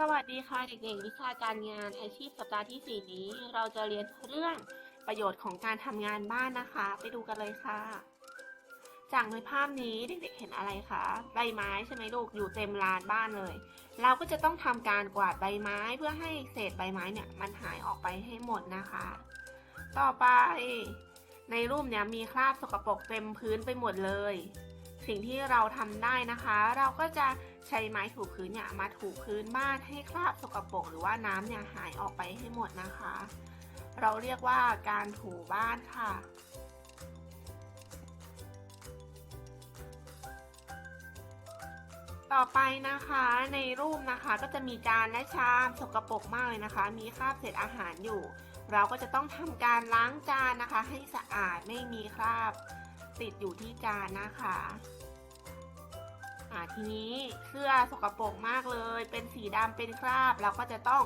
สวัสดีค่ะเด็กๆ วิชาการงานอาชีพสัปดาห์ที่ 4 นี้ เราจะเรียนเรื่องประโยชน์ของการทำงานบ้านนะคะ ไปดูกันเลยค่ะ จากในภาพนี้เด็กๆเห็นอะไรคะใบไม้ใช่ไหมลูกอยู่เต็มลานบ้านเลย เราก็จะต้องทำการกวาดใบไม้เพื่อให้เศษใบไม้เนี่ยมันหายออกไปให้หมดนะคะ ต่อไป ในรูปเนี่ยมีคราบสกปรกเต็มพื้นไปหมดเลย สิ่งที่เราทำได้นะคะ เราก็จะ ใช้ไม้ถูพื้นเนี่ยมาถูพื้นบ้านให้คราบสกปรกหรือว่าน้ำเนี่ยหายออกไปให้หมดนะคะ เราเรียกว่าการถูบ้านค่ะต่อไปนะคะในรูปนะคะก็จะมีจานและชามสกปรกมากเลยนะคะ มีคราบเศษอาหารอยู่ เราก็จะต้องทำการล้างจานนะคะ ให้สะอาดไม่มีคราบติดอยู่ที่จานนะคะ ทีนี้เสื้อสกปรกมากเลย เป็นสีดำเป็นคราบ เราก็จะต้อง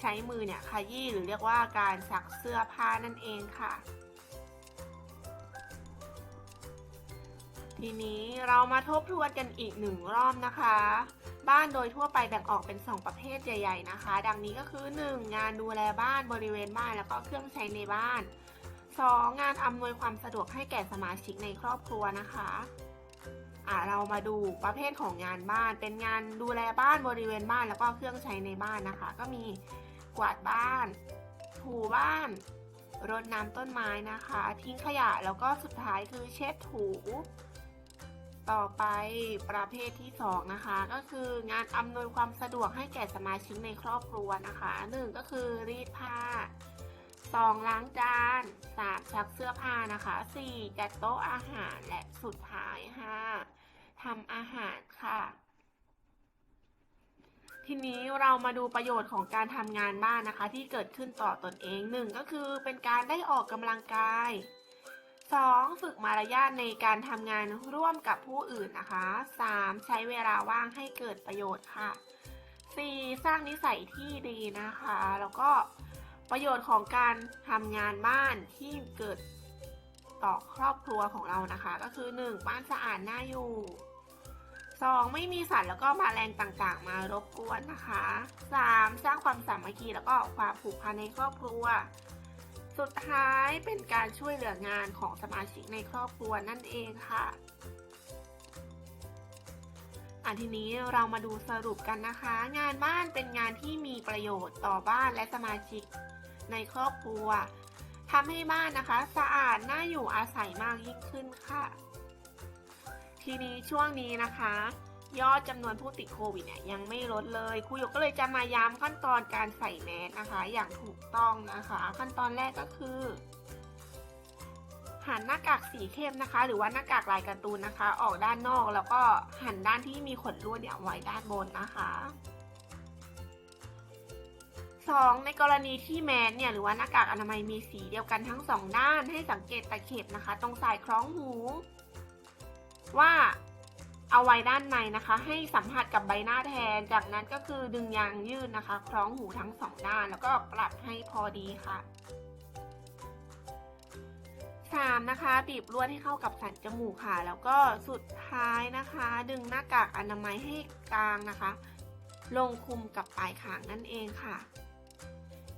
ใช้มือเนี่ยขยี้หรือเรียกว่าการซักเสื้อผ้านั่นเองค่ะ ทีนี้เรามาทบทวนกันอีกหนึ่งรอบนะคะ บ้านโดยทั่วไปแบ่งออกเป็น 2 ประเภทใหญ่ ๆนะคะ ดังนี้ก็คือ 1. งานดูแลบ้านบริเวณบ้านแล้วก็เครื่องใช้ในบ้าน 2. งานอำนวยความสะดวกให้แก่สมาชิกในครอบครัวนะคะ อ่าเรามาดูประเภทของงานบ้าน เป็นงานดูแลบ้านบริเวณบ้านแล้วก็เครื่องใช้ในบ้านนะคะ ก็มีกวาดบ้าน ถูบ้านรดน้ำต้นไม้นะคะ ทิ้งขยะแล้วก็สุดท้ายคือเช็ดถู ต่อไปประเภทที่ 2 นะคะ ก็คืองานอำนวยความสะดวกให้แก่สมาชิกในครอบครัวนะคะ 1 ก็คือรีดผ้า 2 ล้างจาน3ซักเสื้อผ้านะคะ 4 จัดโต๊ะอาหารและสุดท้าย 5 ทำอาหารค่ะ ทีนี้เรามาดูประโยชน์ของการทำงานบ้านนะคะ ที่เกิดขึ้นต่อตนเองหนึ่งก็คือเป็นการได้ออกกำลังกาย 2. ฝึกมารยาทในการทำงานร่วมกับผู้อื่นนะคะ 3. ใช้เวลาว่างให้เกิดประโยชน์ค่ะ 4. สร้างนิสัยที่ดีนะคะ แล้วก็ประโยชน์ของการทำงานบ้านที่เกิดต่อครอบครัวของเรานะคะ ก็คือ 1. บ้านสะอาดน่าอยู่ 2. ไม่มีสัตว์แล้วก็มาแมลงต่างๆ มารบกวนนะคะ 3. สร้างความสามัคคีแล้วก็ความผูกพันในครอบครัว สุดท้ายเป็นการช่วยเหลืองานของสมาชิกในครอบครัวนั่นเองค่ะอันทีนี้เรามาดูสรุปกันนะคะ งานบ้านเป็นงานที่มีประโยชน์ต่อบ้านและสมาชิกในครอบครัวทำให้บ้านนะคะ สะอาดน่าอยู่อาศัยมากยิ่งขึ้นค่ะ ทีนี้ช่วงนี้นะคะ ยอดจำนวนผู้ติดโควิดเนี่ยยังไม่ลดเลยครูหยกก็เลยจะมาย้ำขั้นตอนการใส่แมสนะคะ อย่างถูกต้องนะคะ ขั้นตอนแรกก็คือหันหน้ากากสีเข้มนะคะ หรือว่าหน้ากากลายการ์ตูนนะคะ ออกด้านนอกแล้วก็หันด้านที่มีขนลวเนี่ยไว้ด้านบนนะคะสองในกรณีที่แมสเนี่ยหรือว่าหน้ากากอนามัยมีสีเดียวกันทั้งสองด้านให้สังเกตตะเข็บนะคะ ตรงสายคล้องหู ว่าเอาไว้ด้านในนะคะ ให้สัมผัสกับใบหน้าแทน จากนั้นก็คือดึงยางยืดนะคะ คล้องหูทั้งสองด้าน แล้วก็ปรับให้พอดีค่ะ 3. นะคะบีบลวดให้เข้ากับสันจมูกค่ะ แล้วก็สุดท้ายนะคะ ดึงหน้ากากอนามัยให้กลางนะคะ ลงคุมกับปลายขางนั่นเองค่ะ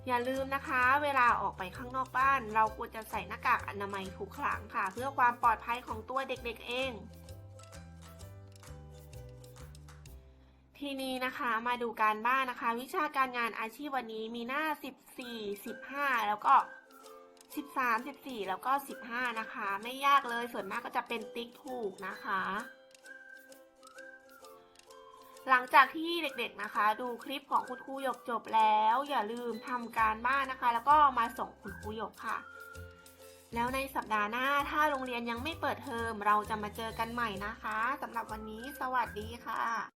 อย่าลืมนะคะ เวลาออกไปข้างนอกบ้าน เราควรจะใส่หน้ากากอนามัยทุกครั้งค่ะ เพื่อความปลอดภัยของตัวเด็กๆเอง ทีนี้นะคะมาดูการบ้านนะคะ วิชาการงานอาชีพวันนี้มีหน้า 14 15 แล้วก็ 13 14 แล้วก็ 15 นะคะ ไม่ยากเลยส่วนมากก็จะเป็นติ๊กถูกนะคะ หลังจากที่เด็กๆนะคะ ดูคลิปของคุณครูหยกจบแล้ว อย่าลืมทำการบ้านนะคะ แล้วก็มาส่งคุณครูหยกค่ะ แล้วในสัปดาห์หน้าถ้าโรงเรียนยังไม่เปิดเทอมเราจะมาเจอกันใหม่นะคะสำหรับวันนี้สวัสดีค่ะ